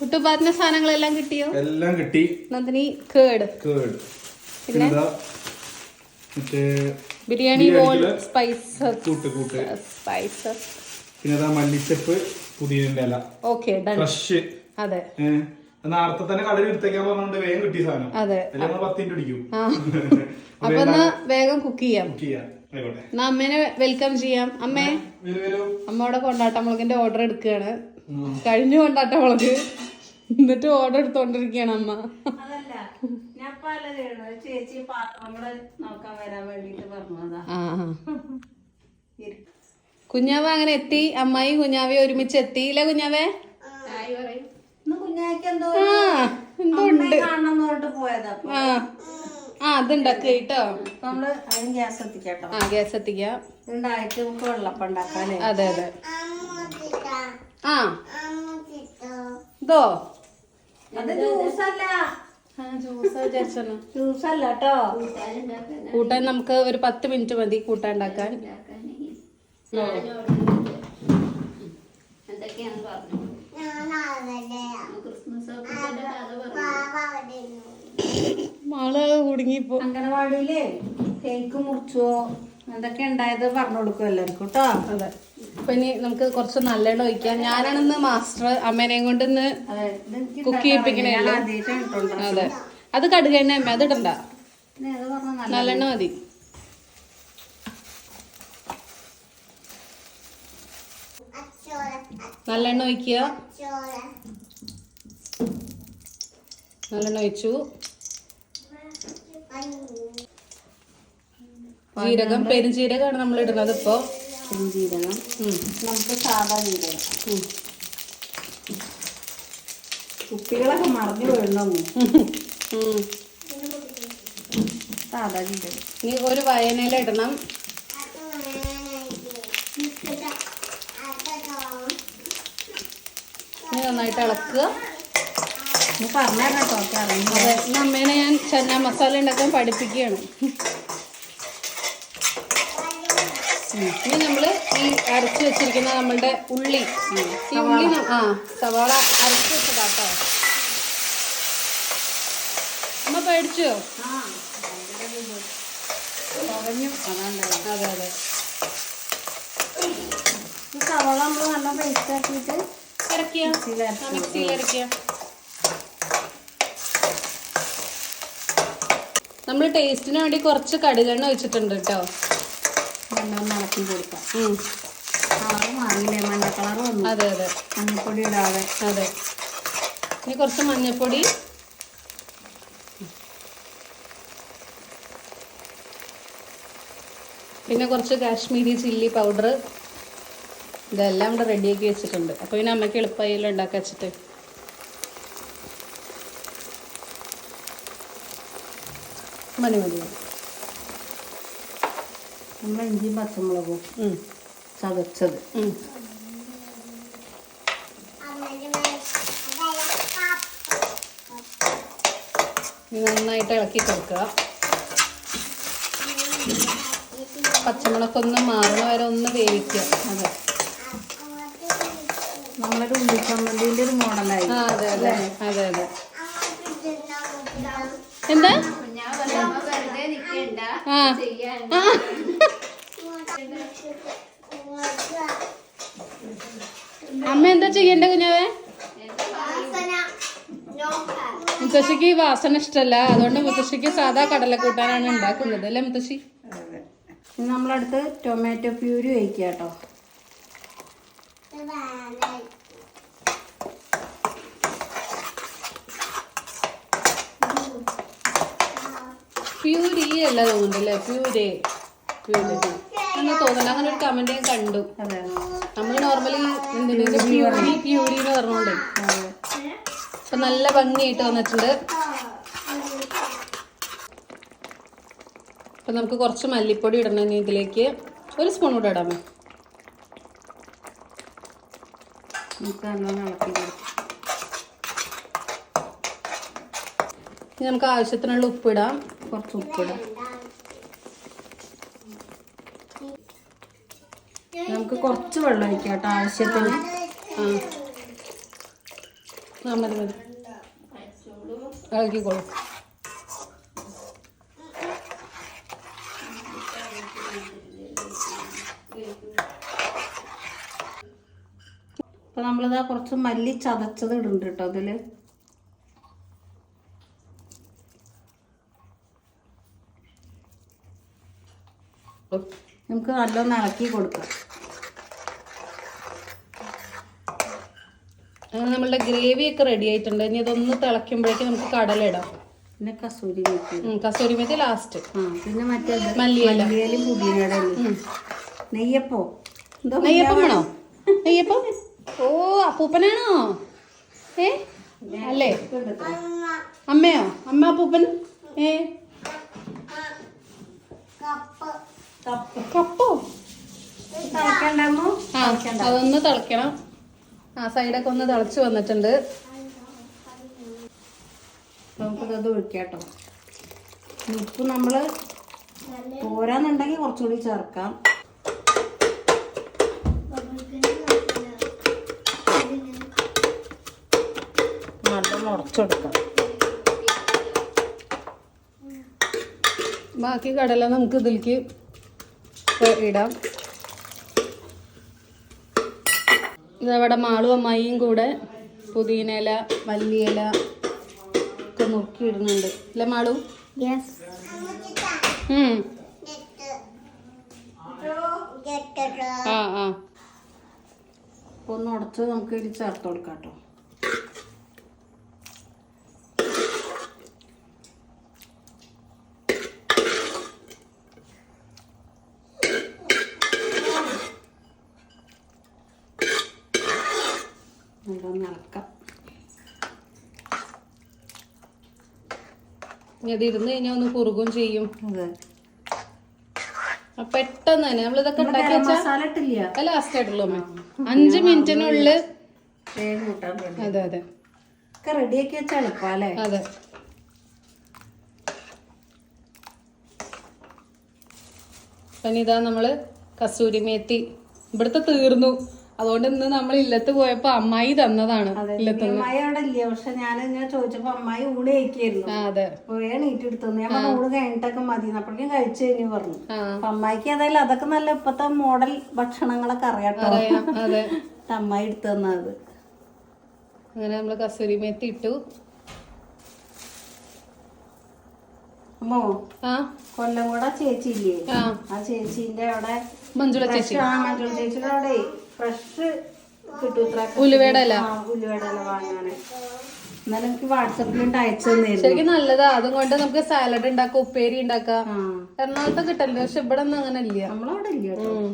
കുട്ടുപാത്തിന്റെ സാധനങ്ങളെല്ലാം കിട്ടിയോ? എല്ലാം കിട്ടി. നന്ദിനി കേട്. കേട്. പിന്നെ? ബിരിയാണി ബോൾ സ്പൈസസ്. കൂട്ട് കൂട്ട്. സ്പൈസസ്. പിന്നെ അതാ മല്ലിച്ചപ്പ് പുതിയതിന്റെ ഇല. Okay fresh. അതെ. നേരത്തെ തന്നെ കടയിൽ എടുത്തേക്കാൻ പറഞ്ഞോണ്ട് വേഗം കിട്ടിയ സാധനം. അതെ. പത്തിന്റെ പിടിക്കും. ആ. അപ്പൊ വേഗം കുക്ക് ചെയ്യാം. കുക്ക് ചെയ്യാം. അമ്മേനെ വെൽക്കം ചെയ്യാം. അമ്മേ. അമ്മയുടെ കൊണ്ടാട്ടമുളകിന്റെ ഓർഡർ എടുക്കുകയാണ്. കഴിഞ്ഞു കൊണ്ടാട്ടമുളക് എന്നിട്ട് ഓർഡർ എടുത്തോണ്ടിരിക്കുകയാണ് അമ്മ. അതല്ല ഞാൻ ചേച്ചി പാത്രങ്ങൾ നോക്കാൻ വരാൻ വേണ്ടിട്ട് പറഞ്ഞതാ. കുഞ്ഞാവ അങ്ങനെ എത്തി? അമ്മായി കുഞ്ഞാവെ ഒരുമിച്ച് എത്തി. ഇല്ല കുഞ്ഞാവേ? ആ അതുണ്ടാക്കുക കേട്ടോ. നമ്മൾ ഗ്യാസ് എത്തിക്കട്ടോ ആ ഗ്യാസ് എത്തിക്കാം ഉണ്ടായിട്ട് നമുക്ക് വെള്ളപ്പം ഉണ്ടാക്കാനേ അതെ അതെ. ആ. ഇതോ? അത് ജ്യൂസല്ല. ജ്യൂസല്ല കേട്ടോ കൂട്ടാൻ നമുക്ക് ഒരു പത്ത് മിനിറ്റ് മതി കൂട്ടാൻ ഉണ്ടാക്കാൻ. മാൾ കുടുങ്ങിപ്പോ. അംഗനവാടിയിൽ കേക്ക് മുറിച്ചോ? എന്തൊക്കെ ഉണ്ടായത് പറഞ്ഞു കൊടുക്കും എല്ലാവർക്കും കേട്ടോ. അതെ. അപ്പൊ ഇനി നമുക്ക് കുറച്ച് നല്ലെണ്ണ ഒഴിക്കാം. ഞാനാണിന്ന് മാസ്റ്റർ അമ്മേനെയും കൊണ്ട് ഇന്ന് കുക്ക് ചെയ്യിപ്പിക്കണേ അതെ. അത് കടുകെണ്ണ അമ്മ അത് ഇടണ്ട. നല്ലെണ്ണ മതി. നല്ലെണ്ണ ഒഴിക്കുക. നല്ലെണ്ണ ഒഴിച്ചു. ജീരകം പെരുംജീരകമാണ് നമ്മൾ ഇടുന്നത് ഇപ്പോ പെരുംജീരകം. നമുക്ക് സാധാ ജീരകം ഉം. കുപ്പികളൊക്കെ മറിഞ്ഞു വീഴണം. സാധാ ജീരകം ഇനി ഒരു വയനയില ഇടണം ഇനി നന്നായിട്ട് ഇളക്കുക പറഞ്ഞോ കേട്ടോ അമ്മേനെ ഞാൻ ചന്ന മസാല ഉണ്ടാക്കാൻ പഠിപ്പിക്കുകയാണ്. ഇനി നമ്മൾ ഈ അരച്ച് വെച്ചിരിക്കുന്ന നമ്മളുടെ ഉള്ളി. ഈ ഉള്ളി ആ സവാള അരച്ച് വെച്ചതാട്ടോ. അമ്മ പേടിച്ചോ? അതെ അതെ. സവാള നമ്മൾ നല്ല പേസ്റ്റ് ആക്കിയിട്ട് ഇറക്കിയ? മിക്സിയിൽ ഇറക്കിയ? നമ്മൾ ടേസ്റ്റിന് വേണ്ടി കുറച്ച് കടുകെണ്ണ വെച്ചിട്ടുണ്ട് കേട്ടോ. നല്ലോണം ഇളക്കി കൊടുക്കാം. കളറും മാറിയില്ലേ? മഞ്ഞ കളർ വന്നു. അതെ അതെ. മഞ്ഞപ്പൊടി ഇടാതെ. അതെ. ഇനി കുറച്ച് മഞ്ഞപ്പൊടി. പിന്നെ കുറച്ച് കാശ്മീരി ചില്ലി പൗഡർ. ഇതെല്ലാം ഇവിടെ റെഡിയാക്കി വെച്ചിട്ടുണ്ട്. അപ്പോൾ പിന്നെ അമ്മയ്ക്ക് എളുപ്പമായില്ല ഉണ്ടാക്കി വെച്ചിട്ട്. മതി മതി മതി. നമ്മൾ ഇഞ്ചിയും പച്ചമുളകും ചതച്ചത്. നന്നായിട്ട് ഇളക്കി കൊടുക്കുക. പച്ചമുളകൊന്ന് മാറുന്ന വരെ ഒന്ന് വേവിക്കുക. അതെ. നമ്മളൊരു ഉള്ളിച്ചമ്മന്തിന്റെ ഒരു മോഡലായി. അതെ അതെ അതെ അതെ. എന്താ? ആ. അമ്മ എന്താ ചെയ്യണ്ടേ കുഞ്ഞാവേ? മുത്തശ്ശിക്ക് ഈ വാസന ഇഷ്ടല്ല. അതുകൊണ്ട് മുത്തശ്ശിക്ക് സാധാ കടല കൂട്ടാനാണ് ഉണ്ടാക്കുന്നത്. അല്ലേ മുത്തശ്ശി? നമ്മളടുത്ത് ടൊമാറ്റോ പ്യൂരി ഒഴിക്കുക കേട്ടോ. പ്യൂരി അല്ല തോന്നുന്നുണ്ടല്ലേ പ്യൂരി പ്യൂരേ അങ്ങനെ തോന്നുന്നു അങ്ങനെ ഒരു കമന്റ് ഞാൻ കണ്ടു. നമ്മൾ നോർമലി എന്തിനും പ്യൂരി പ്യൂരി എന്ന് പറഞ്ഞോണ്ടേ. അപ്പൊ നല്ല ഭംഗിയായിട്ട് വന്നിട്ടുണ്ട്. അപ്പൊ നമുക്ക് കുറച്ച് മല്ലിപ്പൊടി ഇടണം ഇതിലേക്ക്. ഒരു സ്പൂൺ കൂടെ ഇടാമോ? നമുക്ക് ആവശ്യത്തിനുള്ള ഉപ്പിടാം കുറച്ച് ഉപ്പിടാം നമുക്ക് കുറച്ച് വെള്ളം ഒഴിക്കാം കേട്ടോ ആവശ്യത്തിന്. ആ. മതി മതി. ഇളക്കിക്കോളൂ. അപ്പൊ നമ്മളിതാ കുറച്ച് മല്ലി ചതച്ചത് ഇടുന്നുണ്ട് കേട്ടോ അതിൽ. നമുക്ക് നല്ലൊന്ന് ഇളക്കി കൊടുക്കാം. നമ്മളുടെ ഗ്രേവി ഒക്കെ റെഡി ആയിട്ടുണ്ട്. ഇനി ഇതൊന്ന് തിളയ്ക്കുമ്പോഴേക്കും നമുക്ക് കടല ഇടാം പിന്നെ കസൂരി മെത്തി കസൂരി മെത്തി ലാസ്റ്റ് പിന്നെ മറ്റേ മല്ലിയില. നെയ്യപ്പോ? നെയ്യപ്പണോ നെയ്യപ്പം വേണോ? നെയ്യപ്പം? ഓ അപ്പൂപ്പനാണോ? ഏ? അല്ലേ? അമ്മയോ? അമ്മ അപ്പൂപ്പൻ? ഏ? കപ്പോ. അതൊന്ന് തിളയ്ക്കണം ആ സൈഡൊക്കെ ഒന്ന് തിളച്ച് വന്നിട്ടുണ്ട്. നമുക്കത് ഒഴിക്കാട്ടോ. ഉപ്പ് നമ്മൾ പോരാന്നുണ്ടെങ്കിൽ കുറച്ചുകൂടി ചേർക്കാം. ബാക്കി കടല നമുക്ക് ഇതിലേക്ക് ഇടാം. ഇതവിടെ മാളും അമ്മായിയും കൂടെ പുതിനയില മല്ലിയില ഒക്കെ നോക്കി ഇടുന്നുണ്ട് അല്ലെ മാളു. ആ ആ. ഒന്ന് ഉടച്ച് നമുക്ക് ഇതിൽ ചേർത്ത് കൊടുക്കാം കേട്ടോ നല്ലോണം ഇളക്കാം ഇനി അത് ഇരുന്ന് കഴിഞ്ഞാൽ ഒന്ന് കുറുകും ചെയ്യും. പെട്ടെന്ന് തന്നെ നമ്മളിതൊക്കെ ഉണ്ടാക്കി ഗരം വെച്ചാൽ ലാസ്റ്റ് ആയിട്ടുള്ളൂ അമ്മ. അഞ്ച് മിനിറ്റിനുള്ളിൽ അതെ അതെ. റെഡിയാക്കി വെച്ചാൽ എളുപ്പല്ലേ അതെ. പിന്നെ ഇതാ നമ്മൾ കസൂരി മേത്തി ഇവിടുത്തെ തീർന്നു. അതുകൊണ്ട് ഇന്ന് നമ്മൾ ഇല്ലത്ത് പോയപ്പോ അമ്മായി തന്നതാണ് ഇല്ലത്ത് അമ്മായി അവിടെ ഇല്ല? പക്ഷെ ഞാൻ ഇങ്ങനെ ചോദിച്ചപ്പോ അമ്മായി ഊണ് കഴിക്കായിരുന്നു. അതെ. വേണം ഈട്ടെടുത്തു ഞാൻ ഊണ് കഴിഞ്ഞിട്ടൊക്കെ മതി. അപ്പോഴേക്കും കഴിച്ചു കഴിഞ്ഞു പറഞ്ഞു. അമ്മായിക്ക് ഏതായാലും അതൊക്കെ നല്ല ഇപ്പത്തെ മോഡൽ ഭക്ഷണങ്ങളൊക്കെ അറിയാട്ടോ അതെ. അമ്മായി എടുത്തു തന്നത് അങ്ങനെ നമ്മൾ കസൂരി മേത്തി ഇട്ടു. അമ്മോ കൊല്ലം കൂടെ ചേച്ചി ഇല്ലേ? ആ. ചേച്ചിന്റെ അവിടെ മഞ്ജുള ചേച്ചി. ആ മഞ്ജുള ചേച്ചിയുടെ അവിടെ ഫ്രഷ് കിട്ടും ഇത്ര ഉലുവയുടെ ഇല. ഉലുവയുടെ ഇല വാങ്ങാന്. എന്നാലും എനിക്ക് വാട്സപ്പിലുണ്ട് അയച്ചു തന്നിരുന്നു. ശരിക്കും നല്ലതാ. അതും കൊണ്ട് നമുക്ക് സാലഡ് ഉണ്ടാക്കാം ഉപ്പേരി ഉണ്ടാക്കാം. ആ. എറണാകുളത്ത് കിട്ടല്ലേ പക്ഷെ ഇവിടെ ഒന്നും അങ്ങനെ ഇല്ല. നമ്മളവിടെ ഇല്ല കേട്ടോ. ഉം.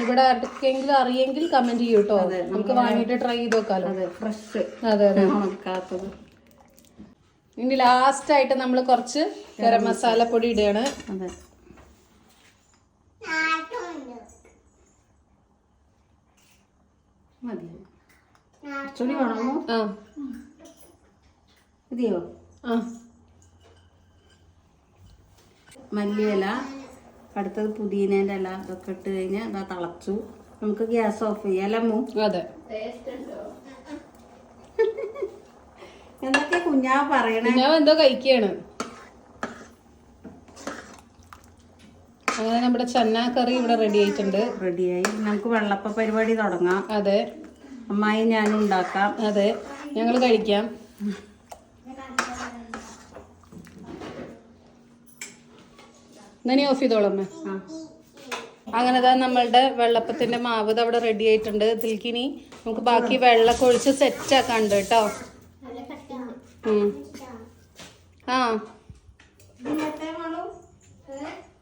ഇവിടെ ആർക്കെങ്കിലും അറിയെങ്കിൽ കമന്റ് ചെയ്യൂ കേട്ടോ. നമുക്ക് വാങ്ങിയിട്ട് ട്രൈ ചെയ്ത് നോക്കാലോ. അതെ ഫ്രഷ് അതെ അതെ. ഉണക്കാത്തത് ഇനി ലാസ്റ്റ് ആയിട്ട് നമ്മൾ കുറച്ച് ഗരം മസാല. പൊടി ഇടുകയാണ്. അതെ. മതി. കുറച്ചുകൂടി വേണമോ ആ. മതിയോ? ആ. മല്ലിയില അടുത്തത് പുതിയനേന്റെ ഇല ഇതൊക്കെ ഇട്ട് കഴിഞ്ഞാൽ ഇതാ തിളച്ചു. നമുക്ക് ഗ്യാസ് ഓഫ് ചെയ്യാം അമ്മു? അതെ. എന്തൊക്കെ കുഞ്ഞാ പറയണേ? ഞാൻ എന്തോ കഴിക്കുകയാണ് അങ്ങനെ നമ്മുടെ ചന്ന കറി ഇവിടെ റെഡി ആയിട്ടുണ്ട്. റെഡിയായി നമുക്ക് വെള്ളപ്പ പരിപാടി തുടങ്ങാം. അതെ. അമ്മായി ഞാനും ഉണ്ടാക്കാം. അതെ. ഞങ്ങൾ കഴിക്കാം. നനി ഓഫ് ചെയ്തോളമ്മേ ആ. അങ്ങനെ തന്നെ നമ്മളുടെ വെള്ളപ്പത്തിന്റെ മാവ് ദാ അവിടെ റെഡി ആയിട്ടുണ്ട്. ഇതിൽക്കിനി നമുക്ക് ബാക്കി വെള്ളമൊക്കെ ഒഴിച്ച് സെറ്റ് ആക്കാണ്ട് കേട്ടോ. ആ ബില്ലത്തെ വേണോ ബില്ലത്തെ ഇത്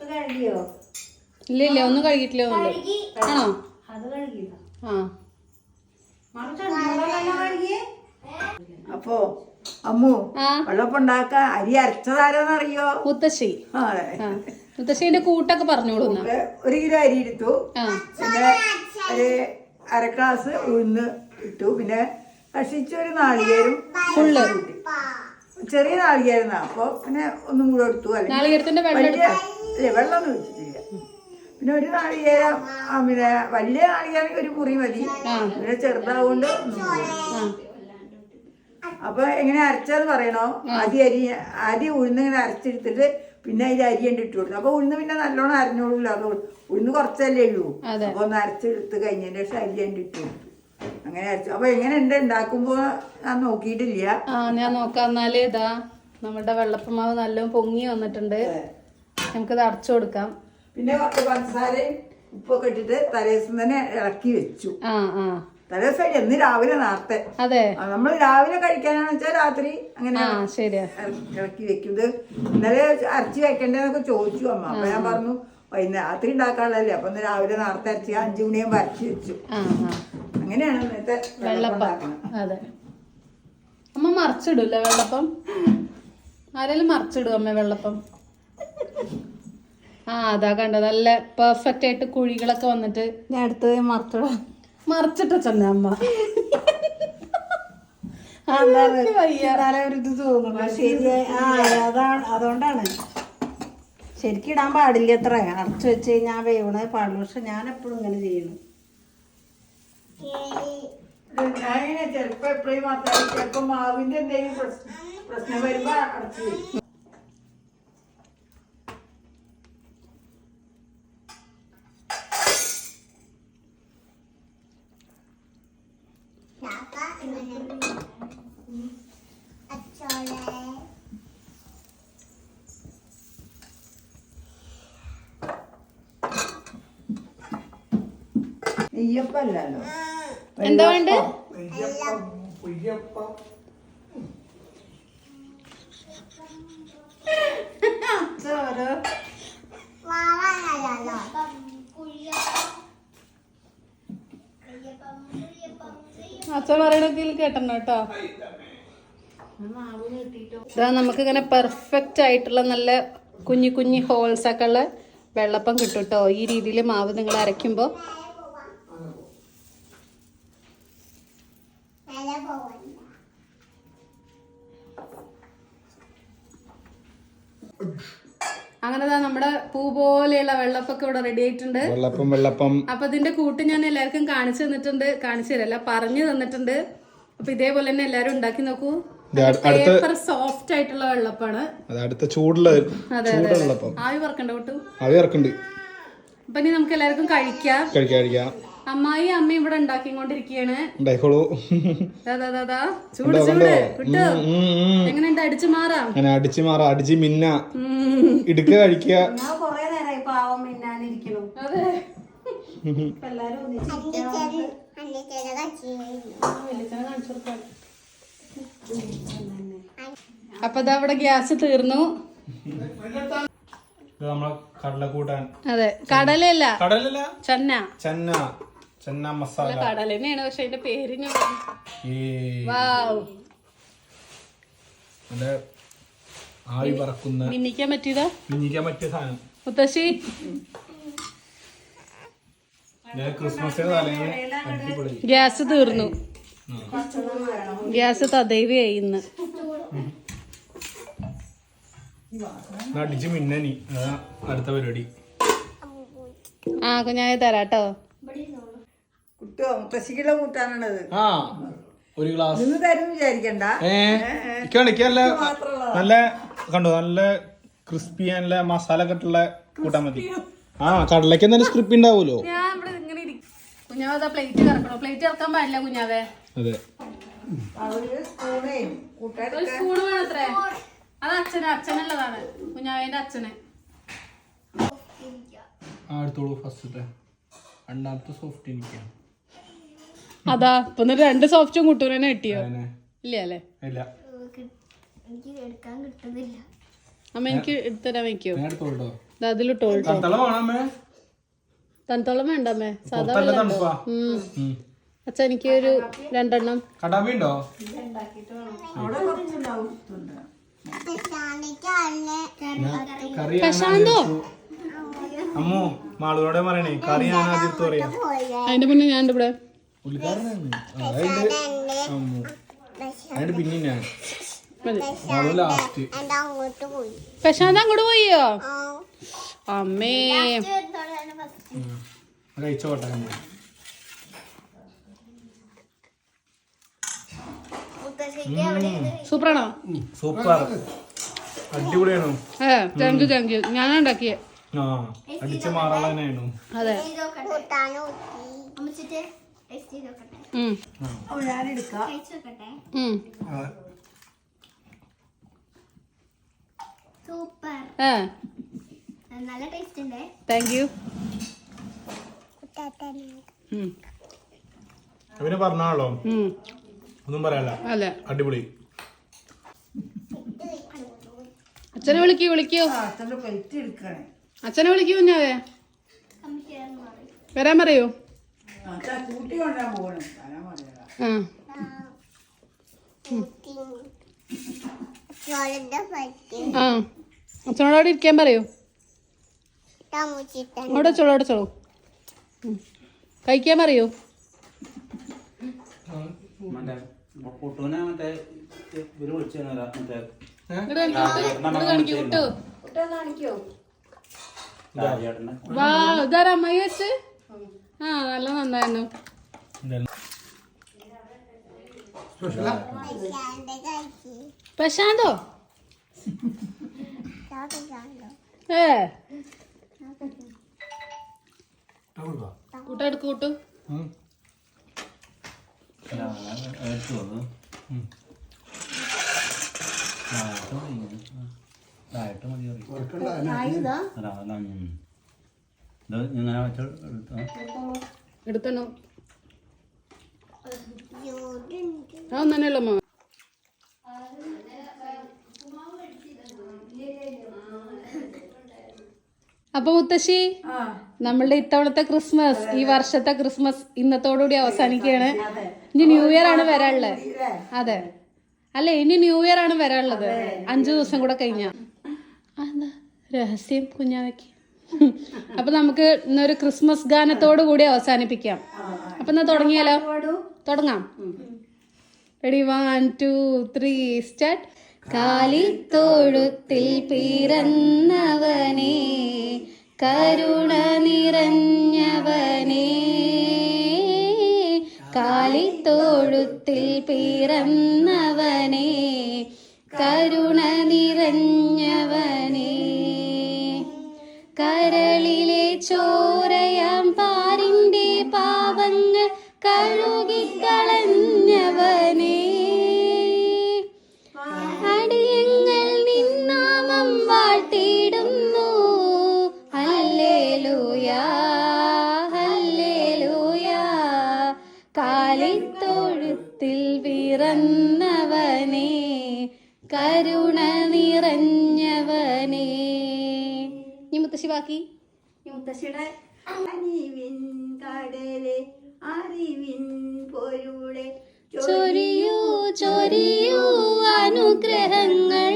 കഴുകിയോ? ഇല്ല ഇല്ല ഒന്നും കഴുകിയിട്ടില്ല ഒന്നുണ്ട് ആണോ? അത് കഴുകിയോ ആ. കഴുകിയേ? അപ്പോ അമ്മു വെള്ളപ്പുണ്ടാക്ക അരി അരച്ചതാരെന്നറിയോ? മുത്തശ്ശി. മുത്തശ്ശിന്റെ കൂട്ടൊക്കെ പറഞ്ഞോളൂ ഒരു കിലോ അരി എടുത്തു. പിന്നെ ഒരു അര ഗ്ലാസ് ഉഴുന്ന് ഇട്ടു. പിന്നെ കഷിച്ചൊരു നാളികേരം ഫുള്ള് ചെറിയ നാളികയായിരുന്നു അപ്പൊ പിന്നെ ഒന്നും കൂടെ എടുത്തു. അല്ലെങ്കിൽ വെള്ളം വലിയ ഇല്ല വെള്ളമൊന്നും വെച്ചിട്ടില്ല പിന്നെ ഒരു നാളികേരം ആ, പിന്നെ വലിയ നാളികയാണെങ്കിൽ ഒരു കുറി മതി. പിന്നെ ചെറുതാവുകൊണ്ട്. അപ്പൊ എങ്ങനെ അരച്ചത് പറയണോ? ആദ്യം അരി ആദ്യം ഉഴുന്ന് ഇങ്ങനെ അരച്ചെടുത്തിട്ട് പിന്നെ അതിൽ അരി കണ്ട് ഇട്ട് കൊടുത്തു. അപ്പൊ ഉഴുന്ന് പിന്നെ നല്ലോണം അരഞ്ഞോളൂല്ലോ. അത് ഉഴുന്ന് കുറച്ചല്ലേ ഉള്ളൂ. അപ്പൊ ഒന്ന് അരച്ചെടുത്ത് കഴിഞ്ഞതിന് ശേഷം അരി ഇട്ട് കൊടുത്തു. അങ്ങനെ അരച്ചു അപ്പൊ എങ്ങനെ ഉണ്ട്? ഉണ്ടാക്കുമ്പോ ഞാൻ നോക്കിയിട്ടില്ല. ആ ഞാൻ നോക്കാം. എന്നാൽ ഇതാ നമ്മുടെ വെള്ളപ്പമാവ് നല്ല പൊങ്ങി വന്നിട്ടുണ്ട്. നമുക്കിത് അടച്ചു കൊടുക്കാം. പിന്നെ കുറച്ച് പഞ്ചസാരയും ഉപ്പൊക്കെ ഇട്ടിട്ട് തലേദിവസം തന്നെ ഇളക്കി വെച്ചു. ആ ആ. തലേദിവസം എന്ന് രാവിലെ നേരത്തെ. അതെ. നമ്മൾ രാവിലെ കഴിക്കാനാണെന്ന് വെച്ചാൽ രാത്രി അങ്ങനെ ശരിയാ. ഇളക്കി വെക്കും ഇത് ഇന്നലെ അരച്ച് വെക്കണ്ടെന്നൊക്കെ ചോദിച്ചു അമ്മ. അപ്പൊ ഞാൻ പറഞ്ഞു വൈകുന്നേരം രാത്രി ഉണ്ടാക്കാനുള്ളതല്ലേ? അപ്പൊ ഇന്ന് രാവിലെ നേരത്തെ അരച്ച് അഞ്ചു മണിയാകുമ്പോൾ അരച്ച് വെച്ചു. അങ്ങനെയാണ് ഇന്നത്തെ വെള്ളപ്പം. അതെ. അമ്മ മറിച്ചിടൂല്ലേ വെള്ളപ്പം? ആരെങ്കിലും മറിച്ചിടും അമ്മ വെള്ളപ്പം? ആ അതാ കണ്ടത്. നല്ല പെർഫെക്റ്റ് ആയിട്ട് കുഴികളൊക്കെ വന്നിട്ട് ഞാൻ അടുത്ത് മറച്ചിടാം. മറിച്ചിട്ട ചെന്ന അമ്മ അതുകൊണ്ടാണ്. ശരിക്കും ഇടാൻ പാടില്ല അത്ര. അടച്ചു വെച്ച് കഴിഞ്ഞാൽ വേവണേ പാടുള്ളൂ. പക്ഷെ ഞാൻ എപ്പോഴും ഇങ്ങനെ ചെയ്യുന്നു. ഞാനിങ്ങനെ ചിലപ്പോ എപ്പോഴും മാത്രമേ ചിലപ്പോ മാവിന്റെ എന്തെങ്കിലും പ്രശ്നം വരുമ്പോ അടച്ചു വെക്കും. നെയ്യപ്പല്ലല്ലോ. എന്താ വേണ്ട? അച്ഛൻ പറയണൊക്കെ കേട്ടോ കേട്ടോ? ഇതാ നമുക്ക് ഇങ്ങനെ പെർഫെക്റ്റ് ആയിട്ടുള്ള നല്ല കുഞ്ഞു കുഞ്ഞു ഹോൾസ് ഒക്കെ ഉള്ള വെള്ളപ്പം കിട്ടും കേട്ടോ. ഈ രീതിയിൽ മാവ് നിങ്ങൾ അരയ്ക്കുമ്പോൾ അങ്ങനെ നമ്മുടെ പൂ പോലെയുള്ള വെള്ളപ്പൊക്കെ ഇവിടെ റെഡി ആയിട്ടുണ്ട്. വെള്ളപ്പം വെള്ളപ്പം. അപ്പൊ ഇതിന്റെ കൂട്ട് ഞാൻ എല്ലാവർക്കും കാണിച്ചു തന്നിട്ടുണ്ട്. കാണിച്ചു തരല്ല പറഞ്ഞു തന്നിട്ടുണ്ട്. അപ്പൊ ഇതേപോലെ തന്നെ എല്ലാരും ഉണ്ടാക്കി നോക്കൂ. പേപ്പർ സോഫ്റ്റ് ആയിട്ടുള്ള വെള്ളപ്പാണ്. അടുത്ത ചൂടുള്ള ആവി പറക്കണ്ട കൂട്ടു. ആവി പറക്കണ്ട് അപ്പൊ ഇനി നമുക്ക് എല്ലാവർക്കും കഴിക്കാം. കഴിക്കാം കഴിക്കാം. അമ്മായി അമ്മ ഇവിടെ ഉണ്ടാക്കിക്കൊണ്ടിരിക്കുകയാണ് ഉണ്ടായിക്കോളൂ. ദാ, ദാ, ദാ, ദാ. ചൂട്? കിട്ടോ. എങ്ങനെയുണ്ട് അടിച്ചു മാറാം? അങ്ങനെ മാറാം മാറ. അടിച്ച് മിന്ന. ഇടുക്ക കഴിക്കുക. അപ്പൊ അവിടെ ഗ്യാസ് തീർന്നു. അതെ. കടലല്ല കടലല്ല. ചെന്ന. ചെന്ന. ചെന്ന മസാല. കടല തന്നെയാണ് പക്ഷെ അതിന്റെ പേര് ഞാൻ ഈ വാവ്. നല്ല ആവി പറക്കുന്ന മിന്നിക്കാൻ പറ്റിയതാ? പിന്നിക്കാൻ പറ്റിയ സാധനം. മുത്തശ്ശി. ഞാൻ ക്രിസ്മസിന് തലേന്ന് അടിപൊളി. ഗ്യാസ് തീർന്നു. ഗ്യാസ് തദൈവയായി ഇന്ന്. അടിച്ച് മിന്നനി അടുത്ത പരിപാടി. ആ കുഞ്ഞായ തരാട്ടോ. കുട്ടോ കൂട്ടാനാണത് ആ ഒരു ഗ്ലാസ്. നിന്ന് തരും വിചാരിക്കണ്ട. ഏ നല്ല നല്ല കണ്ടോ നല്ല ക്രിസ്പി നല്ല മസാല കട്ടുള്ള കൂട്ടാൻ മതി. ആ കടലയ്ക്ക് എന്തായാലും സ്ക്രിപ്പി ഉണ്ടാവുമല്ലോ. കുഞ്ഞാവ പ്ലേറ്റ് പ്ലേറ്റ് ഇറക്കാൻ പാടില്ല കുഞ്ഞാവേ. അതെ. സ്പൂണേ ഒരു വേണത്രേ അത് അച്ഛന് അച്ഛനുള്ളതാണ്. കുഞ്ഞാവേന്റെ അച്ഛന്. എടുത്തോളൂ ഫസ്റ്റത്തെ രണ്ടാമത്തെ സോഫ്റ്റ് എനിക്കാണ്. അതാ ഇപ്പൊ എന്നിട്ട് രണ്ട് സോഫ്റ്റും കുട്ടൂരനെ കിട്ടിയോ? ഇല്ലേ അല്ലേ? അമ്മ എനിക്ക് എടുത്തരാൻ വെക്കോ? അതിലിട്ടോ തണുത്തോളം വേണ്ട അമ്മേ. സാധാ. അച്ഛ എനിക്ക് ഒരു രണ്ടെണ്ണം. കറി പ്രശാന്തോ അമ്മോ മാളൂരോടെ പറയണേ കറിയാണ് ഞാൻ ആദ്യത്തെ പറയാം. അതിന്റെ മുന്നേ ഞാൻ ഇവിടെ പുള്ളിക്കാരനാണ്. അതിന്റെ അമ്മു. അതിന്റെ പിന്നെ ഞാൻ ലാസ്റ്റ് അങ്ങോട്ട് പോയി? പ്രശാന്ത് അങ്ങോട്ട് പോയോ ആ. അമ്മേ. കഴിച്ചോട്ടെ സൂപ്പറാണോ? സൂപ്പർ. അടിപൊളിയാണോ? ഏ താങ്ക് യു താങ്ക് യു ഞാനാ ഉണ്ടാക്കിയേ. അടിച്ചു അടിച്ച് മാറാൻ തന്നെയാണ്? അതെ. സൂപ്പർ. നല്ല ടേസ്റ്റ് ഉണ്ട് താങ്ക് യു അവന് പറഞ്ഞാളോ ഒന്നും പറയാല്ല. അല്ല അടിപൊളി. അച്ഛനെ വിളിക്കൂ വിളിക്കൂ. അച്ഛനെ വിളിക്കൂ ഞാൻ വരാൻ പറയൂ. ആ അച്ഛനോട് അവിടെ ഇരിക്കാൻ പറയൂ. അവിടെ ചോളൂ അവിടെ ചോളൂ. കഴിക്കാൻ പറയൂ. വാ ഇതാരാ അമ്മായി വെച്ച്? ആ നല്ല നന്നായിരുന്നു. പ്രശാന്തോ? ഏ. കൂട്ടെടുക്ക് കൂട്ടു. ഡയറ്റ് മതി. ഇത് ഇങ്ങനെ വെച്ചോ എടുത്തോ. അപ്പൊ മുത്തശ്ശി നമ്മളുടെ ഇത്തവണത്തെ ക്രിസ്മസ് ഈ വർഷത്തെ ക്രിസ്മസ് ഇന്നത്തോടുകൂടി അവസാനിക്കുകയാണ്. ഇനി ന്യൂ ഇയർ ആണ് വരാനുള്ളത്. അതെ. അല്ലെ ഇനി ന്യൂ ഇയർ ആണ് വരാനുള്ളത്. അഞ്ചു ദിവസം കൂടെ കഴിഞ്ഞ. രഹസ്യം കുഞ്ഞാവയ്ക്ക്. അപ്പൊ നമുക്ക് ഇന്നൊരു ക്രിസ്മസ് ഗാനത്തോടു കൂടി അവസാനിപ്പിക്കാം. അപ്പൊ എന്നാ തുടങ്ങിയാലോ? തുടങ്ങാം. Ready one two three start കാലിത്തോഴുത്തിൽ പിറന്നവനേ കരുണ നിറഞ്ഞവനേ. കാലിത്തോഴുത്തിൽ പിറന്നവനേ കരുണ നിറഞ്ഞവനേ. കരളിലെ ചോരയാം പാരിന്റെ പാവങ്ങൾ കഴുകിക്കളഞ്ഞവനേ. ബാക്കി മുത്തശ്ശിയുടെ അനിവിൻ കടലെ അറിവിൻ പൊരുളെ ചൊരിയൂ ചൊരിയൂ അനുഗ്രഹങ്ങൾ.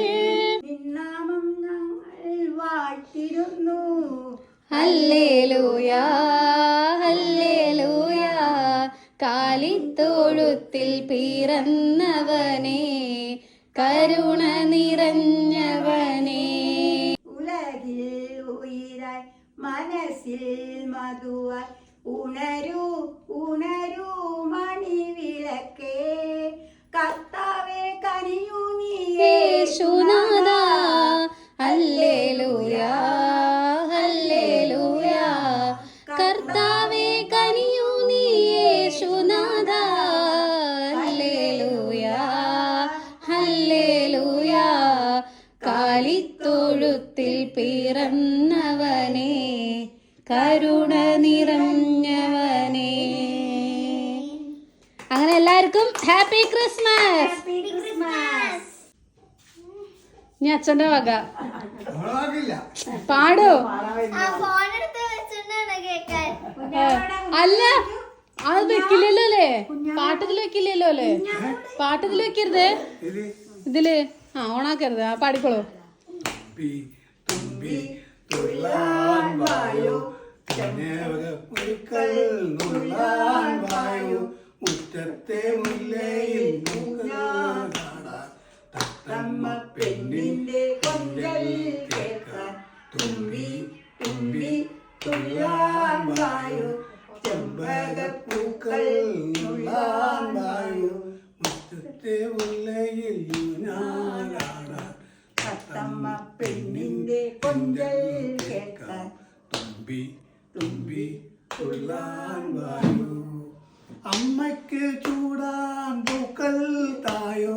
നിന്നാമം ഞങ്ങൾ വാഴ്ത്തിരുന്നു. ഹല്ലേലൂയാ ഹല്ലേലൂയാ. കാലിത്തോഴുത്തിൽ പിറന്നവനേ കരുണ നിറഞ്ഞവനേ മനസ്സിൽ മധുവായി ഉണരൂ ഉണരൂ മണിവിളക്കേ. കർത്താവെ കനിയൂ അല്ലേ ലൂയാ അല്ലേ ഹല്ലേലൂയാ കർത്താവേ കനിയൂ നീ ഹല്ലേലൂയ ഹല്ലേലൂയ. കാലിത്തൊഴുത്തിൽ പിറന്നവനേ കരുണ നിറഞ്ഞവനെ. അങ്ങനെ എല്ലാവർക്കും ഹാപ്പി ക്രിസ്മസ്. ഇനി അച്ഛന്റെ വക. പാടോ? അല്ല അത് വെക്കില്ലല്ലോ അല്ലേ? പാട്ടത്തിൽ വെക്കില്ലല്ലോ അല്ലേ? പാട്ടത്തിൽ വെക്കരുത്. ഇതിൽ. ആ ഓണാക്കരുത്. ആ പാടിക്കോളൂ. മുറ്റത്തെ മുല്ലയിൽ തത്തമ്മ പെണ്ണിന്റെ കൊഞ്ചൽ തുമ്പി തുമ്പി തുള്ളാൻ വായു ചെമ്പകപ്പൂക്കൾ നുള്ളാൻ വായു മുറ്റത്തെ ഊഞ്ഞാലാടാൻ തത്തമ്മ പെണ്ണിന്റെ കൊഞ്ചൽ കേൾക്കാൻ തുമ്പി തുമ്പി തുള്ളാൻ വായു? അമ്മയ്ക്ക് ചൂടാൻ പൂക്കൾ തായോ?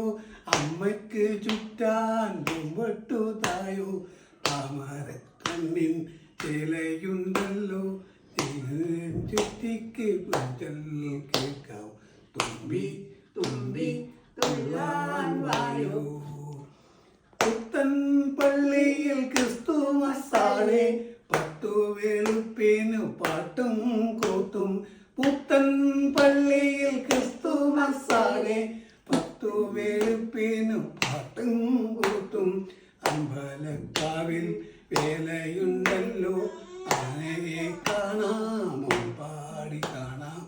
അമ്മയ്ക്ക് ചുറ്റാൻ പൂമ്പട്ടു തായോ? താമര കണ്ണിൻ ചിലയുണ്ടല്ലോ ചുറ്റിക്ക് കുറ്റൽ കേൾക്കാം. തുമ്പി തുമ്പി തുള്ളാൻ വായോ? പുത്തൻ പള്ളിയിൽ ക്രിസ്തു മസാലെ പത്തു വെളുപ്പിനു പാട്ടും കൂത്തും. പുത്തൻ പള്ളിയിൽ ക്രിസ്തു മസാലെ. പത്തു വെളുപ്പിനു പാട്ടും കൂത്തും. അമ്പലക്കാവിൽ വേലയുണ്ടല്ലോ. ആനയെ കാണാമോ പാടി കാണാം.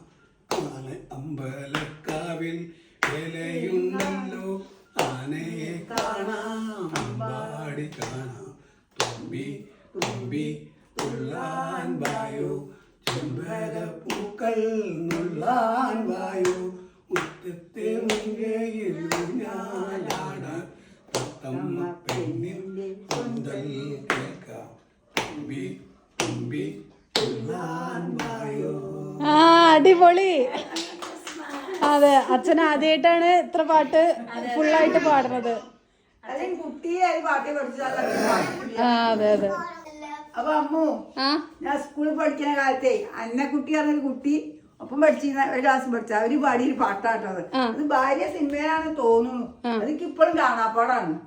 ആന അമ്പലക്കാവിൽ വേലയുണ്ടല്ലോ. ആനയെ കാണാം പാടി കാണാം. തുമ്പി തുമ്പി തുള്ളാൻ വായോ. ചെമ്പകപ്പൂക്കൾ നുള്ളാൻ വായു. മുറ്റത്തെ മുങ്ങയിൽ ഞാനാണ്. തത്തമ്മ പെണ്ണിൽ കൊന്തൽ കേൾക്കാം തുമ്പി വായു. ആ അടിപൊളി. അതെ അച്ഛൻ ആദ്യമായിട്ടാണ് ഇത്ര പാട്ട് ഫുള്ളായിട്ട് പാടുന്നത്. അല്ലെങ്കിൽ കുട്ടിയെ പാട്ടി പഠിച്ചാൽ ആ അതെ അതെ. അപ്പൊ അമ്മു ഞാൻ സ്കൂളിൽ പഠിക്കുന്ന കാലത്തെ അന്ന കുട്ടി പറഞ്ഞൊരു കുട്ടി ഒപ്പം പഠിച്ചിരുന്ന ഒരു ക്ലാസ് പഠിച്ച അവർ പാടിയൊരു പാട്ടാട്ടത് അത്. ഭാര്യ സിനിമയിലാണ് തോന്നുന്നു. അതൊക്കെ ഇപ്പോഴും കാണാപ്പാടാണ്.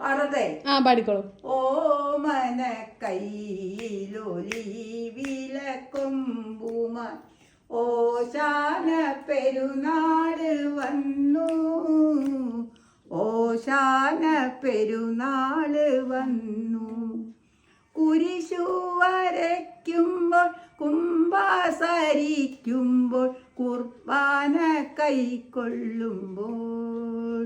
പാടട്ടെ. ആ പാടിക്കോളൂ. ഓ മന കൈലൊലി വിലക്കൊമ്പുമാൻ ഓശാന പെരുനാട് വന്നു. ഓശാന പെരുനാൾ വന്നു. കുരിശു വരയ്ക്കുമ്പോൾ കുംഭാസരിക്കുമ്പോൾ കുർബാന കൈക്കൊള്ളുമ്പോൾ.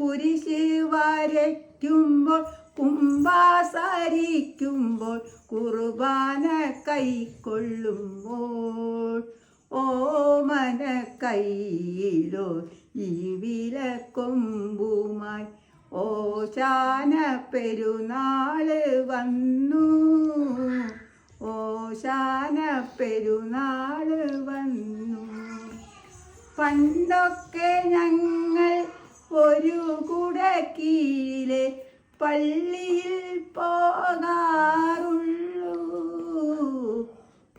കുരിശ് വരയ്ക്കുമ്പോൾ കുംഭാസരിക്കുമ്പോൾ കുർബാന കൈക്കൊള്ളുമ്പോൾ. ഓമന കൈയിലോ ഈ വിലക്കൊമ്പുമായി ഓശാന പെരുന്നാൾ വന്നു. ഓശാന പെരുന്നാൾ വന്നു. പണ്ടൊക്കെ ഞങ്ങൾ ഒരു കുട പള്ളിയിൽ പോകാറുള്ളൂ.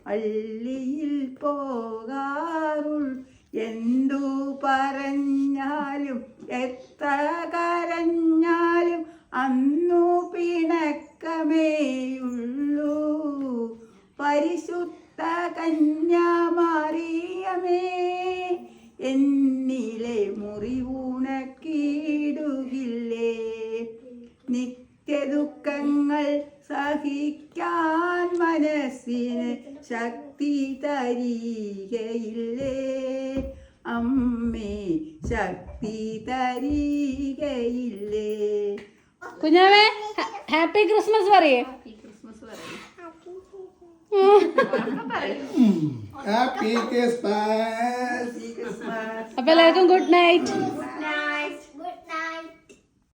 പള്ളിയിൽ പോകാറുള്ളൂ. എന്തു പറഞ്ഞാലും എത്ര കരഞ്ഞാലും കുഞ്ഞാവേ ഹാപ്പി ക്രിസ്മസ് പറയേ. ഹാപ്പി ക്രിസ്മസ് അപ്പൊ എല്ലാവർക്കും ഗുഡ് നൈറ്റ്.